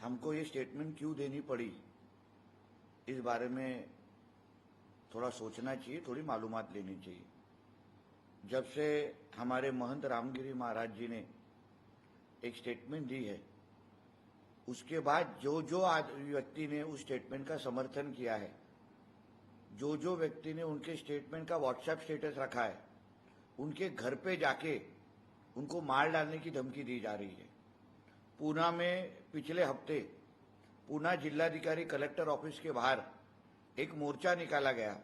हमको ये स्टेटमेंट क्यों देनी पड़ी? इस बारे में थोड़ा सोचना चाहिए, थोड़ी मालूमात लेनी चाहिए। जब से हमारे महंत रामगिरी महाराज जी ने एक स्टेटमेंट दी है, उसके बाद जो जो व्यक्ति ने उस स्टेटमेंट का समर्थन किया है जो जो व्यक्ति ने उनके स्टेटमेंट का व्हाट्सएप स्टेटस रखा है, उनके घर पे जाके उनको मार डालने की धमकी दी जा रही है। पूना में पिछले हफ़्ते पूना जिलाधिकारी कलेक्टर ऑफ़िस के बाहर एक मोर्चा निकाला गया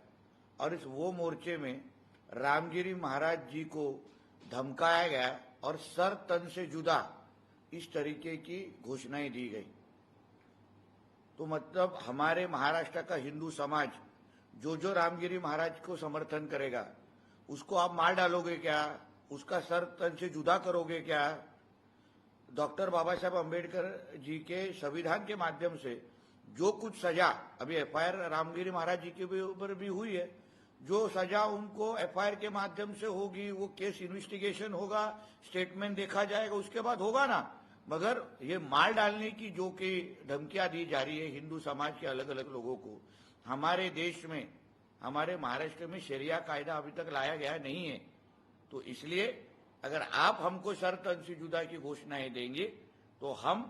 और इस वो मोर्चे में रामगिरी महाराज जी को धमकाया गया और सर तन से जुदा इस तरीके की घोषणाएँ दी गई। तो मतलब हमारे महाराष्ट्र का हिंदू समाज जो जो रामगिरी महाराज को समर्थन करेगा, उसको आप मार डालोगे क्या? उसका सर तन से जुदा करोगे क्या? डॉक्टर बाबा साहब अंबेडकर जी के संविधान के माध्यम से जो कुछ सजा, अभी एफआईआर रामगिरी महाराज जी के ऊपर भी हुई है, जो सजा उनको एफआईआर के माध्यम से होगी, वो केस इन्वेस्टिगेशन होगा, स्टेटमेंट देखा जाएगा, उसके बाद होगा ना। मगर ये मार डालने की जो कि धमकियाँ दी जा रही है हिंदू समाज के अलग अलग लोगों को, हमारे देश में, हमारे महाराष्ट्र में शरिया कायदा अभी तक लाया गया नहीं है। तो इसलिए अगर आप हमको शर्त से जुदा की घोषणाएँ देंगे तो हम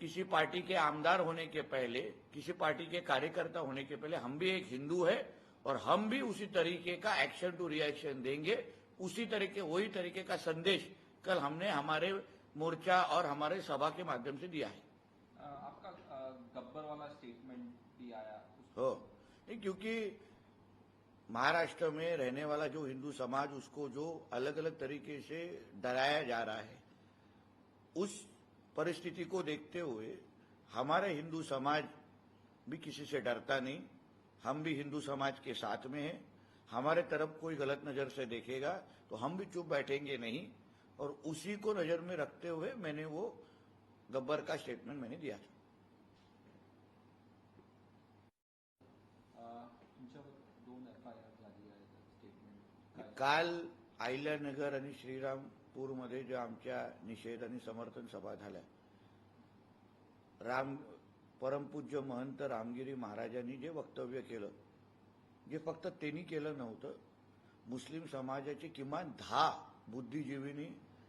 किसी पार्टी के आमदार होने के पहले किसी पार्टी के कार्यकर्ता होने के पहले हम भी एक हिंदू है और हम भी उसी तरीके का एक्शन टू रिएक्शन देंगे। उसी तरीके वही तरीके का संदेश कल हमने हमारे मोर्चा और हमारे सभा के माध्यम से दिया है। आपका गब्बर वाला स्टेटमेंट भी आया। हो। क्योंकि महाराष्ट्र में रहने वाला जो हिंदू समाज, उसको जो अलग अलग तरीके से डराया जा रहा है, उस परिस्थिति को देखते हुए हमारे हिंदू समाज भी किसी से डरता नहीं। हम भी हिंदू समाज के साथ में हैं। हमारे तरफ़ कोई गलत नज़र से देखेगा तो हम भी चुप बैठेंगे नहीं। और उसी को नज़र में रखते हुए मैंने वो गब्बर का स्टेटमेंट मैंने दिया था। काल आयल्यानगर आणि श्रीरामपूरमध्ये ज्या आमच्या निषेध आणि समर्थन सभा झाल्या राम परमपूज्य महंत रामगिरी महाराजांनी जे वक्तव्य केलं जे फक्त त्यांनी केलं नव्हतं मुस्लिम समाजाचे किमान दहा बुद्धिजीवींनी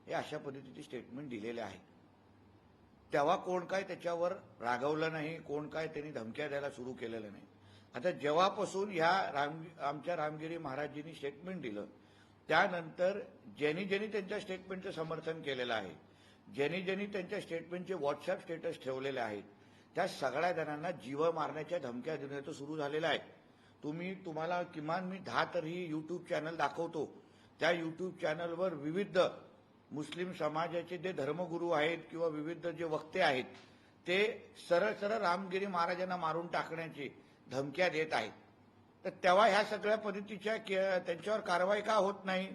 हे अशा पद्धतीचे स्टेटमेंट दिलेले आहेत. तेव्हा कोण काय त्याच्यावर रागवलं नाही कोण काय त्यांनी धमक्या द्यायला सुरू केलेलं नाही आता जेव्हापासून ह्या राम आमच्या रामगिरी महाराजांनी स्टेटमेंट दिलं त्यानंतर ज्यांनी ज्यांनी त्यांच्या स्टेटमेंटचं समर्थन केलेलं आहे ज्यांनी ज्यांनी त्यांच्या स्टेटमेंटचे व्हॉट्सअप स्टेटस ठेवलेले आहेत त्या सगळ्या जणांना जीव मारण्याच्या धमक्या देण्याचं सुरू झालेलं आहे. तुम्ही तुम्हाला किमान मी दहा तरी यूट्यूब चॅनल दाखवतो. त्या यूट्यूब चॅनलवर विविध मुस्लिम समाजाचे जे धर्मगुरू आहेत किंवा विविध जे वक्ते आहेत ते सरळ सरळ रामगिरी महाराजांना मारून टाकण्याची धमक्या देत आहेत. तर तेव्हा ह्या सगळ्या पद्धतीच्या के- त्यांच्यावर कारवाई का होत नाही?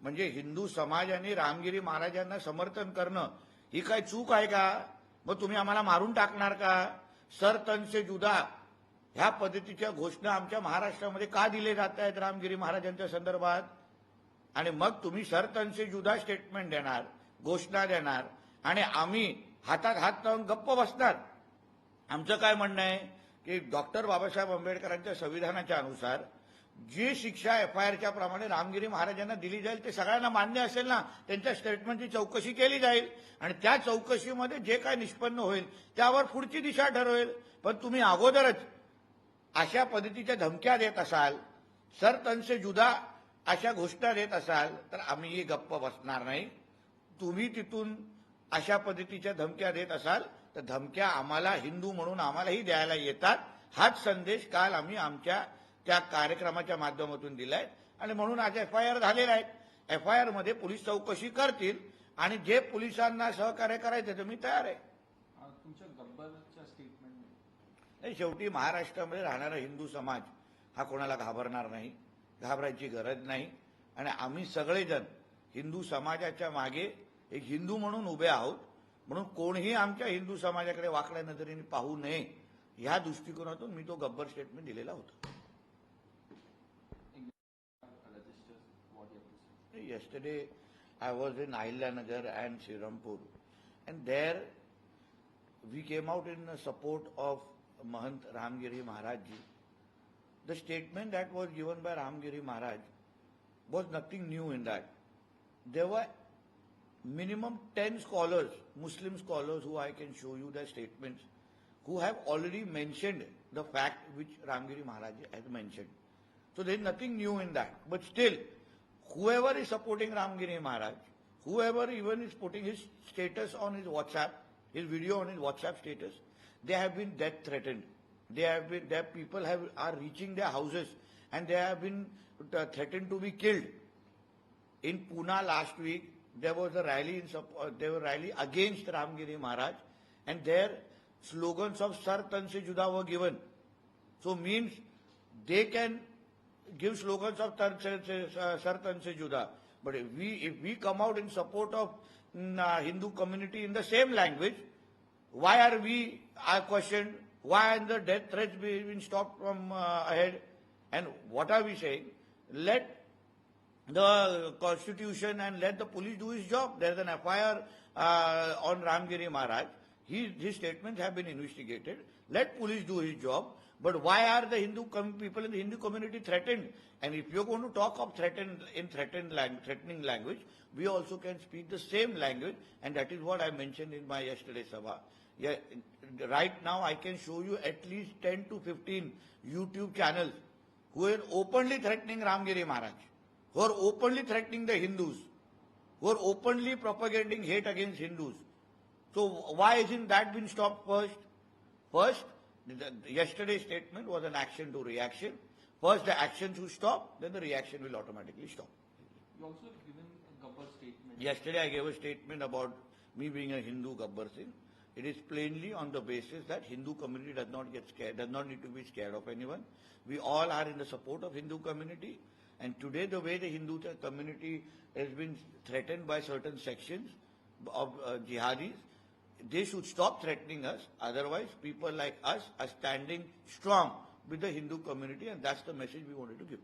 म्हणजे हिंदू समाजाने रामगिरी महाराजांना समर्थन करणं ही काय चूक आहे का? मग तुम्ही आम्हाला मारून टाकणार का? सर तन से जुदा. ह्या पद्धतीच्या घोषणा आमच्या महाराष्ट्रामध्ये का दिले जात आहेत रामगिरी महाराजांच्या संदर्भात? आणि मग तुम्ही सरतनसे जुदा स्टेटमेंट देणार घोषणा देणार आणि आम्ही हातात हात लावून गप्प बसणार? आमचं काय म्हणणं आहे? की डॉक्टर बाबासाहेब आंबेडकरांच्या संविधानाच्या अनुसार जी शिक्षा एफ आय आरच्या प्रमाणे रामगिरी महाराजांना दिली जाईल ते सगळ्यांना मान्य असेल ना त्यांच्या स्टेटमेंटची चौकशी केली जाईल. आणि त्या चौकशीमध्ये जे काय निष्पन्न होईल त्यावर पुढची दिशा ठरवेल. पण तुम्ही अगोदरच अशा पद्धतीच्या धमक्या देत असाल सर त्यांचे जुदा अशा घोषणा देत असाल तर आम्हीही गप्प बसणार नाही. तुम्ही तिथून अशा पद्धतीच्या धमक्या देत असाल तर धमक्या आम्हाला हिंदू म्हणून आम्हालाही द्यायला येतात. हाच संदेश काल आम्ही आमच्या त्या कार्यक्रमाच्या माध्यमातून दिलाय. आणि म्हणून आज एफ आय आर झालेला आहे. एफ आय आरमध्ये पोलीस चौकशी करतील आणि जे पोलिसांना सहकार्य करायचं तर मी तयार आहे. अ, तुमच्या गब्बरच्या स्टेटमेंट नाही शेवटी महाराष्ट्रामध्ये राहणारा हिंदू समाज हा कोणाला घाबरणार नाही घाबरायची गरज नाही. आणि आम्ही सगळेजण हिंदू समाजाच्या मागे एक हिंदू म्हणून उभे आहोत. म्हणून कोणीही आमच्या हिंदू समाजाकडे वाकड्या नजरेने पाहू नये या दृष्टिकोनातून मी तो गब्बर स्टेटमेंट दिलेला होता. Yesterday I was in Ahilyanagar and Shrirampur and there we came out in the support of Mahant Ramgiri Maharaj ji the statement that was given by Ramgiri Maharaj was nothing new in that there are minimum 10 scholars, Muslim scholars who I can show you their statements, who have already mentioned the fact which Ramgiri Maharaj has mentioned. So there is nothing new in that. But still, whoever is supporting Ramgiri Maharaj, whoever even is putting his status on his WhatsApp, his video on his WhatsApp status, they have been death threatened. They have been, their people have are reaching their houses and they have been uh, threatened to be killed. In Pune last week, there was a rally in support, there were rally against Ramgiri Maharaj, and there slogans of Sar Tan Se Juda were given. So means they can give slogans of Se- uh, Sar Se Juda. But if we if we come out in support of mm, uh, Hindu community in the same language, why are we are questioned? Why are the death threats be- been stopped from uh, ahead? And what are we saying? Let the constitution and let the police do his job. There's an FIR uh, on Ramgiri Maharaj. He, his statements have been investigated. Let police do his job. But why are the Hindu people in the Hindu community threatened? And if you're going to talk of threatened in threatened lang- threatening language, we also can speak the same language, and that is what I mentioned in my yesterday's sabha. Yeah, right now I can show you at least 10 to 15 YouTube channels who are openly threatening Ramgiri Maharaj who are openly threatening the Hindus, who are openly propagating hate against Hindus. So why isn't that been stopped first? First, yesterday's statement was an action to reaction. First, the action should stop, then the reaction will automatically stop. You also have given a Gabbar statement. Yesterday, I gave a statement about me being a Hindu Gabbar Singh. It is plainly on the basis that Hindu community does not get scared, does not need to be scared of anyone. We all are in the support of Hindu community. And today, the way the Hindu community has been threatened by certain sections of uh, jihadis, they should stop threatening us. Otherwise, people like us are standing strong with the Hindu community, and that's the message we wanted to give.